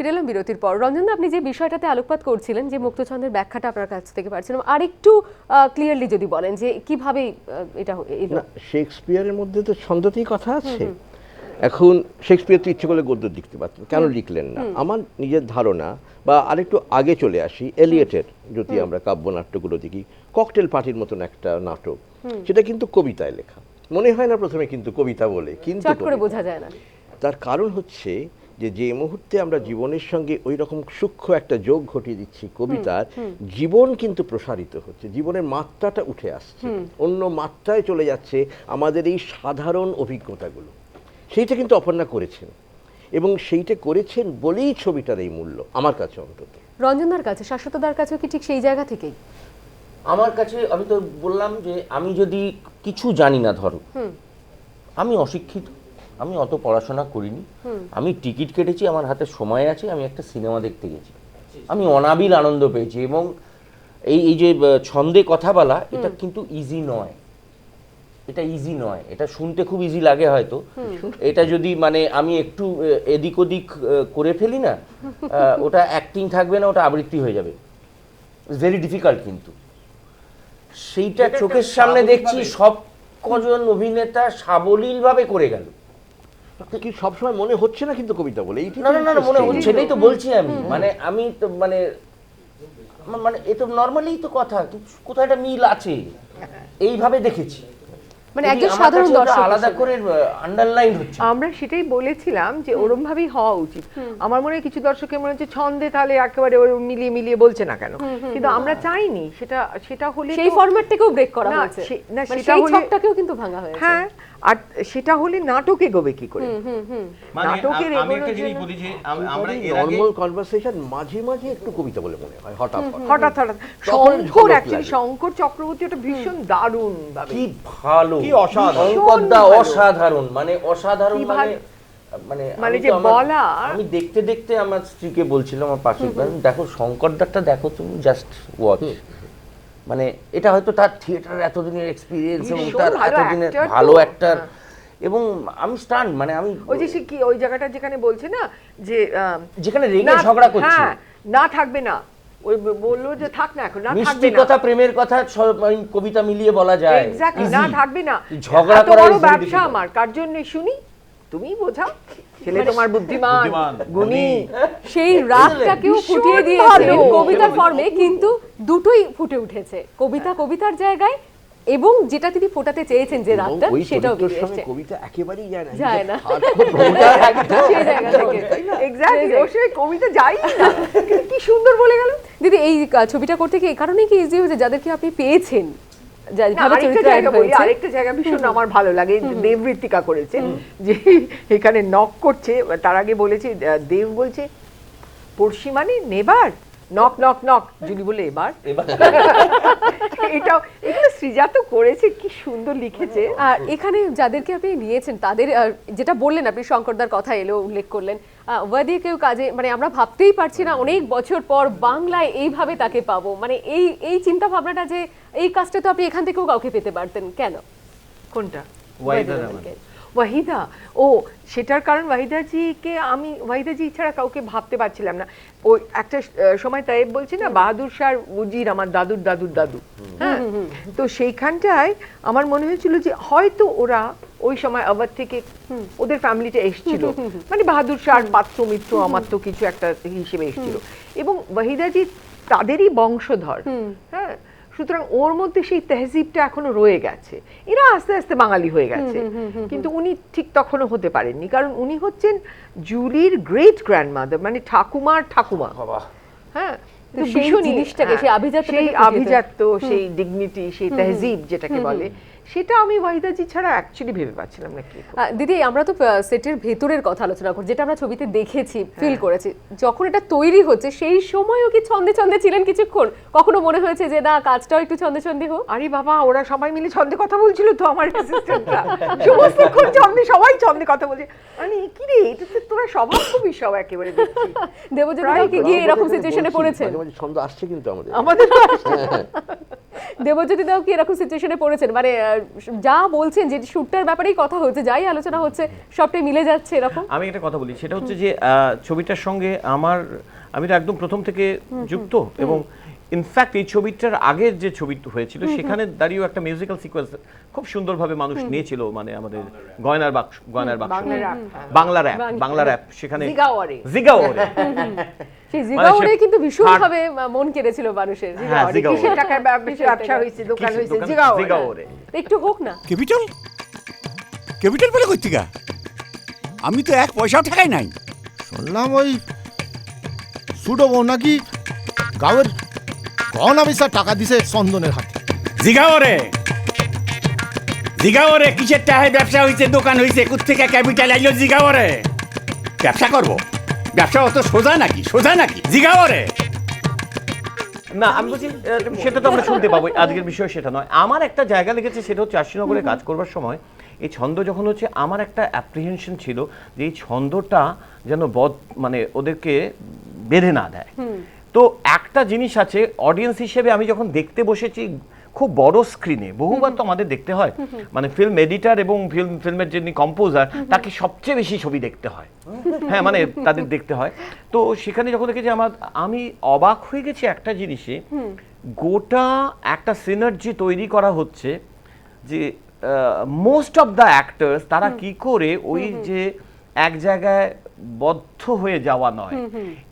ফিরে এলাম বিরতির পর। রঞ্জন আপনি যে বিষয়টাতে আলোকপাত করছিলেন যে মুক্তছন্দের ব্যাখ্যাটা আপনার কাছ থেকে পাচ্ছিলাম আরেকটু ক্লিয়ারলি যদি বলেন যে কীভাবে এটা শেক্সপিয়ারের মধ্যে তো ছন্দতেই কথা আছে। এখন শেক্সপিয়ার তো ইচ্ছে করলে গদ্য লিখতে পারতেন কেন লিখলেন না? আমার নিজের ধারণা বা আরেকটু আগে চলে আসি এলিয়েটের যদি আমরা কাব্যনাট্যগুলো দেখি ককটেল পার্টির মতন একটা নাটক। সেটা কিন্তু কবিতায় লেখা। মনে হয় না প্রথমে কিন্তু কবিতা বলে কিন্তু চট করে বোঝা যায় না। তার কারণ হচ্ছে যে যে মুহূর্তে আমরা জীবনের সঙ্গে ওই রকম সূক্ষ্ম একটা যোগ ঘটিয়ে দিচ্ছি কবিতার জীবন কিন্তু প্রসারিত হচ্ছে জীবনের মাত্রাটা উঠে আসছে। অন্য মাত্রায় চলে যাচ্ছে আমাদের এই সাধারণ অভিজ্ঞতাগুলো। সেইটা কিন্তু অপর্ণা করেছেন এবং সেইটা করেছেন বলেই ছবিটার এই মূল্য আমার কাছে অন্তত। রঞ্জনদার কাছে শাশ্বতদার কাছে কি ঠিক সেই জায়গা থেকেই? আমার কাছে আমি তো বললাম যে আমি যদি কিছু জানি না ধরো আমি অশিক্ষিত। আমি অত পড়াশোনা করিনি। আমি টিকিট কেটেছি আমার হাতে সময় আছে আমি একটা সিনেমা দেখতে গেছি। আমি অনাবিল আনন্দ পেয়েছি এবং এই এই যে ছন্দে কথা বলা এটা কিন্তু ইজি নয়। এটা ইজি নয়। এটা শুনতে খুব ইজি লাগে হয়তো। এটা যদি মানে আমি একটু এদিক ওদিক করে ফেলি না ওটা অ্যাক্টিং থাকবে না ওটা আবৃত্তি হয়ে যাবে। ভেরি ডিফিকাল্ট কিন্তু। সেইটা চোখের সামনে দেখছি সব কজন অভিনেতা সাবলীলভাবে করে গেল। কি সবসময় মনে হচ্ছে না কিন্তু কবিতা বলে? এইটা না না না না, মনে হচ্ছে সেটাই তো বলছি আমি। মানে আমি তো মানে আমার মানে এ তো নর্মালি তো কথা কোথাও একটা মিল আছে। এইভাবে দেখেছি। মানে একজন সাধারণ দর্শক আলাদা করে আন্ডারলাইন হচ্ছে। আমরা সেটাই বলেছিলাম যে ওরম ভাবেই হওয়া উচিত। আমার মনে হয় কিছু দর্শকের মনে হচ্ছে ছন্দে তাহলে একেবারে ওর মিলিয়ে মিলিয়ে বলছে না কেন। কিন্তু আমরা চাইনি সেটা সেটা হলে সেই ফরম্যাটটাকেও ব্রেক করা না, হয়েছে। না, মানে সেটা হলে- ছকটাকেও কিন্তু ভাঙা হয়েছে। হ্যাঁ আর সেটা হলে নাটকে গোবে কি করে? মানে নাটকের আমি একটা জিনিস বলি যে আমরা এর নর্মাল কনভারসেশন মাঝে মাঝে একটু কবিতা বলে মনে হয় হঠাৎ হঠাৎ। হঠাৎ শঙ্কর অ্যাকচুয়ালি শঙ্কর চক্রবর্তী ওটা ভীষণ দারুণ কি ভালো। কি অসাধারণ। অসাধারণ মানে অসাধারণ মানে মানে মানে যে বলা- আমি দেখতে দেখতে আমার স্ত্রীকে বলছিলাম আমার পাশে দেখো শঙ্করদারটা দেখো তুমি জাস্ট ওয়াচ মানে এটা হয়তো তার থিয়েটার এতদিনের এক্সপিরিয়েন্স এবং তার এতদিনের ভালো হ্যাঁ। এবং আমি স্টান মানে আমি ওই যে সে কি ওই জায়গাটা যেখানে বলছে না যে যেখানে রেগে ঝগড়া করছে। হ্যাঁ না থাকবে না। ওই বলল যে থাক না এখন না থাকবে না। কথা প্রেমের কথা কবিতা মিলিয়ে বলা যায়। এক্স্যাক্টলি না থাকবে না। ঝগড়া করা বড় ব্যবসা আমার কার জন্য শুনি? তুমি বোঝাও। ছেলে তোমার বুদ্ধিমান গুণী। সেই রাগটাকেও ফুটিয়ে দিয়েছে। কবিতার ফর্মে কিন্তু দুটোই ফুটে উঠেছে। কবিতা কবিতার জায়গায় এবং যেটা তিনি ফোটাতে চেয়েছেন যে রাগটা সেটাও বেরিয়ে কবিতা একেবারেই যায় না। যায় না। সেই জায়গা থেকে। এক্স্যাক্টলি ওর সঙ্গে কবিতা যাই না। কি সুন্দর বলে গেল। দিদি এই ছবিটা করতে কি এই কারণেই কি ইজি হয়েছে? যাদেরকে আপনি পেয়েছেন? আরেকটা জায়গা। ভীষণ আমার ভালো লাগে। দেবৃত্তিকা করেছে যে এখানে নক করছে। তার আগে বলেছে দেব বলছে পড়শি মানে নেবার? নক নক নক জুলি বলে এবার? এটাও এগুলো সৃজা তো করেছে কি সুন্দর লিখেছে। আর এখানে যাদেরকে আপনি নিয়েছেন তাদের যেটা বললেন আপনি শঙ্করদার কথা এলো উল্লেখ করলেন আহ, ওয়াদিকেও কাজে মানে আমরা ভাবতেই পারছি না অনেক বছর পর বাংলায় এইভাবে তাকে পাবো। মানে এই এই চিন্তা ভাবনাটা যে এই কাজটা তো আপনি এখান থেকেও কাউকে পেতে পারতেন কেন? কোনটা? ওয়াহিদা ওয়াহিদা ও সেটার কারণ ওয়াহিদাজিকে আমি ওয়াহিদাজি ছাড়া কাউকে ভাবতে পারছিলাম না। ওই একটা সময় তাইব বলছি না বাহাদুর শাহ উজির আমার দাদুর দাদুর দাদু। হ্যাঁ? তো সেইখানটায় আমার মনে হয়েছিল যে হয়তো ওরা ওই সময় আবার থেকে ওদের ফ্যামিলিটা এসছিল। মানে বাহাদুর শাহ পাত্র মিত্র আমার তো কিছু একটা হিসেবে এসছিল। এবং ওয়াহিদাজি তাদেরই বংশধর। হ্যাঁ? সুতরাং ওর মধ্যে সেই তেহজিবটা এখনও রয়ে গেছে। এরা আস্তে আস্তে বাঙালি হয়ে গেছে। কিন্তু উনি ঠিক তখনও হতে পারেননি। কারণ উনি হচ্ছেন জুলির গ্রেট গ্র্যান্ডমাদার মানে ঠাকুমার ঠাকুমা। হ্যাঁ? সেই জিনিসটাকে, হ্যাঁ, সেই সেই। আভিজাত্য সেই ডিগনিটি সেই তেহজিব যেটাকে বলে সেটা আমি ওয়াহিদাজি ছাড়া অ্যাকচুয়ালি ভেবে পাচ্ছিলাম না কি দিদি আমরা তো সেটের ভেতরের কথা আলোচনা করছি যেটা আমরা ছবিতে দেখেছি ফিল করেছি। যখন এটা তৈরি হচ্ছে সেই সময়ও কি ছন্দে ছন্দে ছিলেন কিছুক্ষণ? কখনো মনে হয়েছে যে না কাজটাও একটু ছন্দে ছন্দে হোক আরে বাবা ওরা সবাই মিলে ছন্দে কথা বলছিল তো আমার অ্যাসিস্ট্যান্টরা সমস্তক্ষণ ছন্দে সবাই ছন্দে কথা বলছে। মানে কি রে এটা তো তোরা স্বভাব খুবই সব একেবারে দেখছি। দেবজ্যোতি গিয়ে এরকম সিচুয়েশনে মাঝে ছন্দ আসছে কিন্তু আমাদের। আমাদের তো আসছে। দেবজ্যোতি দাও কি এরকম সিচুয়েশনে পড়েছেন? মানে যা বলছেন যে শুটটার ব্যাপারেই কথা হচ্ছে যাই আলোচনা হচ্ছে সবটাই মিলে যাচ্ছে এরকম? আমি একটা কথা বলি সেটা হচ্ছে যে আহ, ছবিটার সঙ্গে আমার আমি তো একদম প্রথম থেকে যুক্ত এবং ইনফ্যাক্ট এই ছবিটার আগের যে ছবি হয়েছিল সেখানে দাঁড়িয়েও একটা মিউজিক্যাল সিকোয়েন্স খুব সুন্দরভাবে মানুষ নিয়েছিল মানে আমাদের গয়নার বাক্স গয়নার বাক্স। বাংলা rap, হ্যাঁ। বাংলা র্যাপ বাংলা র্যাপ সেখানে জিগাওয়ারে। সেই মানে কিন্তু ভীষণ hard- ভাবে মন কেড়েছিল মানুষের। হ্যাঁ, টাকার ব্যবসা হয়েছে? দোকান হয়েছে জিগাওয়ারে একটু হোক না। ক্যাপিটাল ক্যাপিটাল বলে আমি তো এক পয়সাও ঠেকাই নাই। শুনলাম ওই সুডো নাকি গাঁয়ের গহনা টাকা দিছে চন্দনের হাতে। জিগাও রে। জিগাও রে কিসের টাকায় ব্যবসা হয়েছে দোকান হয়েছে থেকে ক্যাপিটাল আইলো জিগাও রে। ব্যবসা করব। ব্যবসা অত সোজা নাকি? সোজা নাকি? জিগাও রে। না আমি বলছি সেটা তো আমরা শুনতে পাবো আজকের বিষয় সেটা নয়। আমার একটা জায়গা লেগেছে সেটা হচ্ছে আশিনগরে কাজ করবার সময়। এই ছন্দ যখন হচ্ছে আমার একটা অ্যাপ্রিহেনশন ছিল যে এই ছন্দটা যেন বদ মানে ওদেরকে বেঁধে না দেয়। তো একটা জিনিস আছে অডিয়েন্স হিসেবে আমি যখন দেখতে বসেছি খুব বড় স্ক্রিনে বহুবার তো আমাদের দেখতে হয়। মানে ফিল্ম এডিটার এবং ফিল্ম ফিল্মের যিনি কম্পোজার তাকে সবচেয়ে বেশি ছবি দেখতে হয়। হ্যাঁ মানে তাদের দেখতে হয়। তো সেখানে যখন দেখেছি আমার আমি অবাক হয়ে গেছি একটা জিনিসে। গোটা একটা সিনার্জি তৈরি করা হচ্ছে যে মোস্ট অফ দ্য অ্যাক্টার্স তারা কি করে ওই যে এক জায়গায় বদ্ধ হয়ে যাওয়া নয়।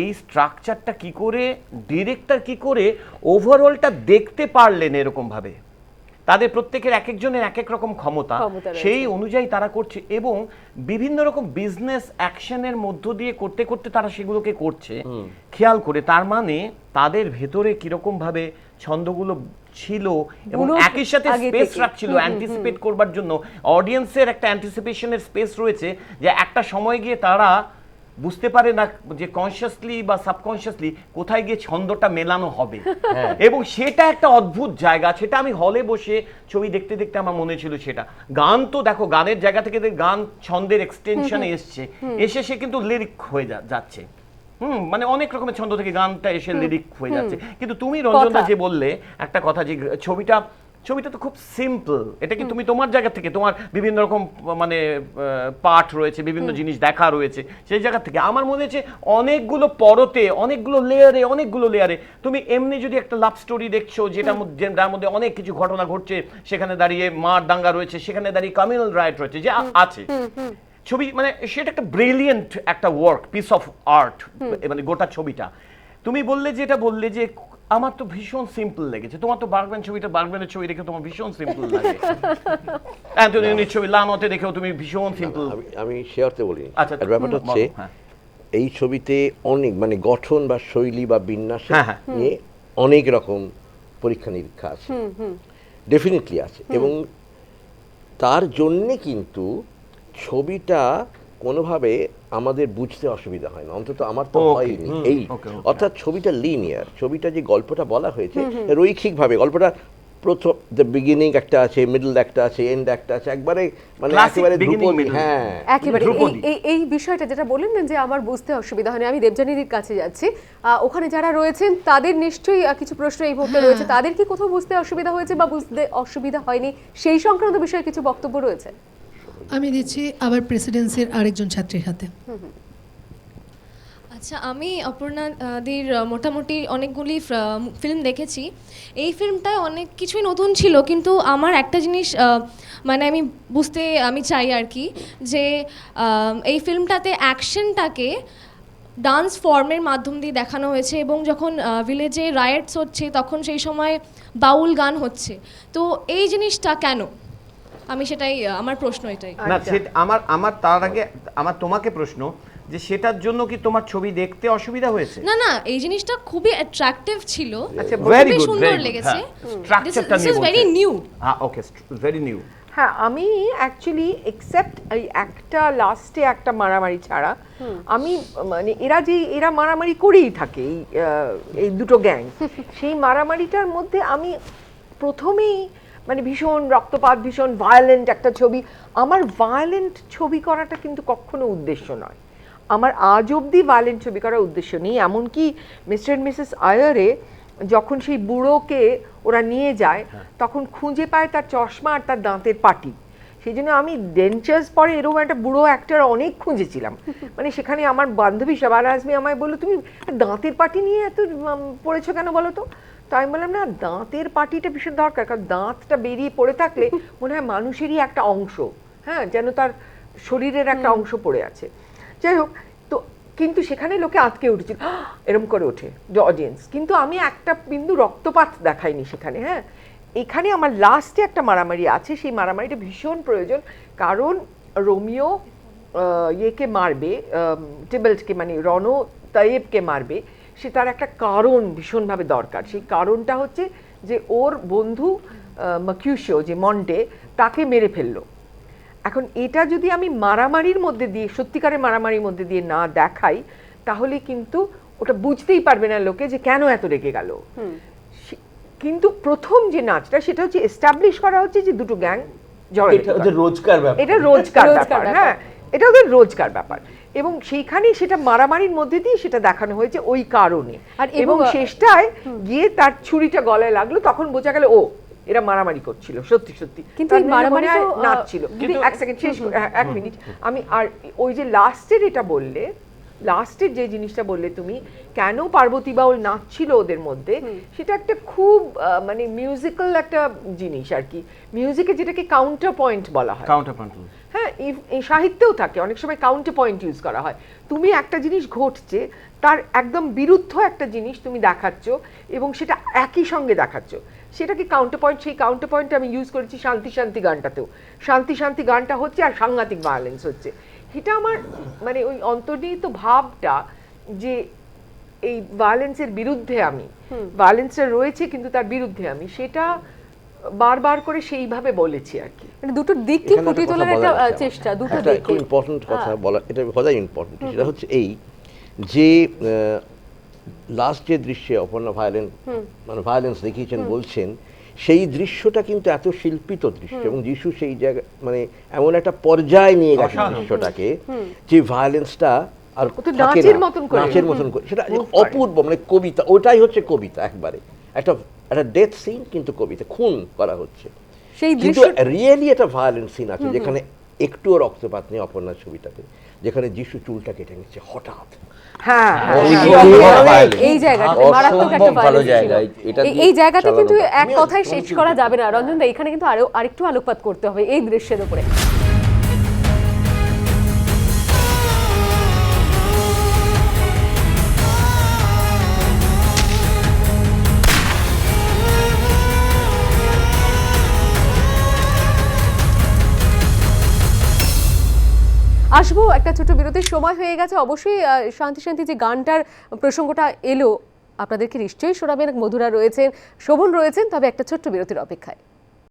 এই স্ট্রাকচারটা কি করে ডিরেক্টর কি করে ওভারঅলটা দেখতে পারলেন এরকম ভাবে তাদের প্রত্যেকের এক একজনের এক এক রকম ক্ষমতা ক্ষমতা সেই অনুযায়ী তারা করছে এবং বিভিন্ন রকম বিজনেস অ্যাকশনের মধ্য দিয়ে করতে করতে তারা সেগুলোকে করছে। খেয়াল করে তার মানে তাদের ভেতরে কীরকম ভাবে ছন্দগুলো ছিল এবং একই সাথে স্পেস রাখছিল অ্যান্টিসিপেট করবার জন্য। অডিয়েন্সের একটা অ্যান্টিসিপেশনের স্পেস রয়েছে যে একটা সময় গিয়ে তারা বুঝতে পারে না যে কনসিয়াসলি বা সাবকনসিয়াসলি কোথায় গিয়ে ছন্দটা মেলানো হবে। এবং সেটা একটা অদ্ভুত জায়গা। সেটা আমি হলে বসে ছবি দেখতে দেখতে আমার মনে ছিল সেটা। গান তো দেখো গানের জায়গা থেকে গান ছন্দের এক্সটেনশনে এসছে। এসে সে কিন্তু লিরিক হয়ে যাচ্ছে। হুম মানে অনেক রকমের ছন্দ থেকে গানটা এসে লিরিক হয়ে যাচ্ছে। কিন্তু তুমি রঞ্জনদা যে বললে একটা কথা যে ছবিটা ছবিটা তো খুব সিম্পল এটা কি তুমি তোমার জায়গা থেকে তোমার বিভিন্ন রকম মানে পার্ট রয়েছে বিভিন্ন জিনিস দেখা রয়েছে সেই জায়গা থেকে। আমার মনে হচ্ছে অনেকগুলো পরতে অনেকগুলো লেয়ারে অনেকগুলো লেয়ারে তুমি এমনি যদি একটা লাভ স্টোরি দেখছ যেটা মধ্যে যার মধ্যে অনেক কিছু ঘটনা ঘটছে সেখানে দাঁড়িয়ে মার দাঙ্গা রয়েছে সেখানে দাঁড়িয়ে কমিউনাল রাইট রয়েছে যে আছে। ছবি মানে সেটা একটা ব্রিলিয়েন্ট একটা ওয়ার্ক পিস অফ আর্ট মানে গোটা ছবিটা। তুমি বললে যেটা বললে যে আমার তো ভীষণ সিম্পল লেগেছে। তোমার তো বার্গম্যান ছবিটা বার্গম্যানের ছবি দেখে তোমার ভীষণ সিম্পল লাগে। অ্যান্টনির ছবি লানতে দেখেও তুমি ভীষণ সিম্পল আমি সে অর্থে বলিনি আচ্ছা, ব্যাপারটা হচ্ছে হ্যাঁ। এই ছবিতে অনেক মানে গঠন বা শৈলী বা বিন্যাস হ্যাঁ, হ্যাঁ। নিয়ে অনেক রকম পরীক্ষা নিরীক্ষা আছে। ডেফিনেটলি আছে। এবং তার জন্যে কিন্তু ছবিটা কোনোভাবে আমাদের বুঝতে অসুবিধা হয় না। অন্তত আমার তো হয়নি। এই. অর্থাৎ ছবিটা লিনিয়ার ছবিটা যে গল্পটা বলা হয়েছে রৈখিকভাবে গল্পটা প্রথম দ্য বিগিনিং একটা আছে মিডল একটা আছে এন্ড একটা আছে একবারে মানে একেবারে ধ্রুপদী হ্যাঁ। একেবারে। এই এই বিষয়টা যেটা বললেন না যে আমার বুঝতে অসুবিধা হয়নি আমি দেবজানীর কাছে যাচ্ছি। আহ, ওখানে যারা রয়েছেন তাদের নিশ্চয়ই কিছু প্রশ্ন এই মুহূর্তে রয়েছে। তাদের কি কোথাও বুঝতে অসুবিধা হয়েছে বা বুঝতে অসুবিধা হয়নি? সেই সংক্রান্ত বিষয়ে কিছু বক্তব্য রয়েছে? আমি দিচ্ছি আবার প্রেসিডেন্সির আরেকজন ছাত্রীর হাতে। আচ্ছা আমি অপর্ণা আহ, দের আহ, মোটামুটি অনেকগুলি ফিল্ম দেখেছি। এই ফিল্মটায় অনেক কিছুই নতুন ছিল কিন্তু আমার একটা জিনিস মানে আমি বুঝতে আমি চাই আর কি যে এই ফিল্মটাতে অ্যাকশনটাকে ডান্স ফর্মের মাধ্যম দিয়ে দেখানো হয়েছে এবং যখন ভিলেজে রায়েটস হচ্ছে তখন সেই সময় বাউল গান হচ্ছে। তো এই জিনিসটা কেন? আমি সেটাই আমার প্রশ্ন এটাই। না আচ্ছা। আমার আমার তার আগে আমার তোমাকে প্রশ্ন যে সেটার জন্য কি তোমার ছবি দেখতে অসুবিধা হয়েছে? না না এই জিনিসটা খুবই অ্যাট্রাকটিভ ছিল। আচ্ছা, ভেরি খুবই সুন্দর লেগেছে। স্ট্রাকচারটা ইজ ভেরি নিউ হ্যাঁ ওকে ভেরি নিউ হ্যাঁ আমি অ্যাকচুয়ালি এক্সেপ্ট এই একটা লাস্টে একটা মারামারি ছাড়া আমি মানে এরা যে এরা মারামারি করেই থাকে এই আহ, এই দুটো গ্যাং সেই মারামারিটার মধ্যে আমি প্রথমেই মানে ভীষণ রক্তপাত ভীষণ ভায়োলেন্ট একটা ছবি। আমার ভায়োলেন্ট ছবি করাটা কিন্তু কখনো উদ্দেশ্য নয়। আমার আজ অবধি ভায়োলেন্ট ছবি করার উদ্দেশ্য নেই। এমনকি মিস্টার অ্যান্ড মিসেস আয়ারে যখন সেই বুড়োকে ওরা নিয়ে যায় তখন খুঁজে পায় তার চশমা আর তার দাঁতের পাটি। সেই জন্য আমি ডেঞ্চার্স পরে এরকম একটা বুড়ো অ্যাক্টার অনেক খুঁজেছিলাম। মানে সেখানে আমার বান্ধবী সবার আসবে আমায় বলল তুমি দাঁতের পাটি নিয়ে এত পড়েছো কেন বলো তো? তো আমি বললাম না দাঁতের পাটিটা ভীষণ দরকার কারণ দাঁতটা বেরিয়ে পড়ে থাকলে মনে হয় মানুষেরই একটা অংশ হ্যাঁ যেন তার শরীরের একটা অংশ পড়ে আছে। যাই হোক তো কিন্তু সেখানে লোকে আটকে উঠেছিল এরম করে ওঠে যে অডিয়েন্স কিন্তু আমি একটা বিন্দু রক্তপাত দেখাইনি সেখানে হ্যাঁ। এখানে আমার লাস্টে একটা মারামারি আছে সেই মারামারিটা ভীষণ প্রয়োজন কারণ রোমিও ইয়েকে মারবে টেবলসকে মানে রণ তাইয়েবকে মারবে। সে তার একটা কারণ ভীষণভাবে দরকার। সেই কারণটা হচ্ছে যে ওর বন্ধু মাকিউশো যে মন্টে তাকে মেরে ফেলল। এখন এটা যদি আমি মারামারির মধ্যে দিয়ে সত্যিকারের মারামারির মধ্যে দিয়ে না দেখাই তাহলে কিন্তু ওটা বুঝতেই পারবে না লোকে যে কেন এত রেগে গেল। সে- কিন্তু প্রথম যে নাচটা সেটা হচ্ছে এস্টাবলিশ করা হচ্ছে যে দুটো গ্যাং জড়াই এটা ওদের রোজকার ব্যাপার। এটা রোজকার ব্যাপার। হ্যাঁ এটা ওদের রোজকার ব্যাপার। এবং সেইখানে সেটা মারামারির মধ্যে দিয়ে সেটা দেখানো হয়েছে ওই কারণে। আর এবং- শেষটায় গিয়ে তার ছুরিটা গলায় লাগল তখন বোঝা গেল ও এরা মারামারি করছিল সত্যি সত্যি। কিন্তু মারামারি নাচছিল। কিন্তু এক সেকেন্ড শেষ এক মিনিট আমি আর ওই যে লাস্টের এটা বললে লাস্টের যে জিনিসটা বললে তুমি কেন পার্বতী বাউল নাচছিল ওদের মধ্যে সেটা একটা খুব মানে মিউজিক্যাল একটা জিনিস আর কি। মিউজিকে যেটাকে কাউন্টার পয়েন্ট বলা হয়। কাউন্টার পয়েন্ট হ্যাঁ সাহিত্যেও থাকে অনেক সময় কাউন্টার পয়েন্ট ইউজ করা হয়। তুমি একটা জিনিস ঘটছে তার একদম বিরুদ্ধ একটা জিনিস তুমি দেখাচ্ছ এবং সেটা একই সঙ্গে দেখাচ্ছ। সেটাকে কাউন্টার পয়েন্ট সেই কাউন্টার পয়েন্ট আমি ইউজ করেছি শান্তি শান্তি গানটাতেও। শান্তি শান্তি গানটা হচ্ছে আর সাংঘাতিক ভায়োলেন্স হচ্ছে। এটা আমার মানে ওই অন্তর্নিহিত ভাবটা যে এই ভায়োলেন্সের বিরুদ্ধে আমি ভায়োলেন্সটা রয়েছে কিন্তু তার বিরুদ্ধে আমি সেটা বারবার করে সেইভাবে বলেছি আর কি। মানে দুটো দিককে ফুটিয়ে তোলার একটা। চেষ্টা দুটো একটা দিকে খুব ইম্পর্টেন্ট কথা হ্যাঁ। বলা এটা সদাই ইম্পর্টেন্ট সেটা হচ্ছে এই যে লাস্ট যে দৃশ্যে অপর্ণা ভায়োলেন্স মানে ভায়োলেন্স দেখিয়েছেন বলছেন সেই দৃশ্যটা কিন্তু এত শিল্পিত দৃশ্য এবং যিশু সেই জায়গা মানে এমন একটা পর্যায়ে নিয়ে গেছে দৃশ্যটাকে যে ভায়োলেন্সটা আর নাচের মতন করে। নাচের মতন করে। সেটা অপূর্ব মানে কবিতা ওটাই হচ্ছে কবিতা একবারে। একটা একটা ডেথ সিন কিন্তু কবিতা খুন করা হচ্ছে। সেই কিন্তু রিয়েলি একটা ভায়োলেন্স সিন আছে যেখানে একটুও রক্তপাত নেই অপর্ণার ছবিটাতে যেখানে যিশু চুলটা কেটে নিচ্ছে হঠাৎ। হ্যাঁ এই জায়গাটা মারাত্মক একটা ভালো জায়গা এই- জায়গাতে কিন্তু এক কথায় শেষ করা যাবে না। রঞ্জন দা এখানে কিন্তু আরও আরেকটু আলোকপাত করতে হবে এই দৃশ্যের উপরে। আসব, একটা ছোট বিরতির সময় হয়ে গেছে। অবশ্যই শান্তি শান্তি যে গানটার প্রসঙ্গটা এলো আপনাদেরকে নিশ্চয়ই শোনাবেন? মধুরা রয়েছেন, শোভন রয়েছেন, তবে একটা ছোট্ট বিরতির অপেক্ষায়।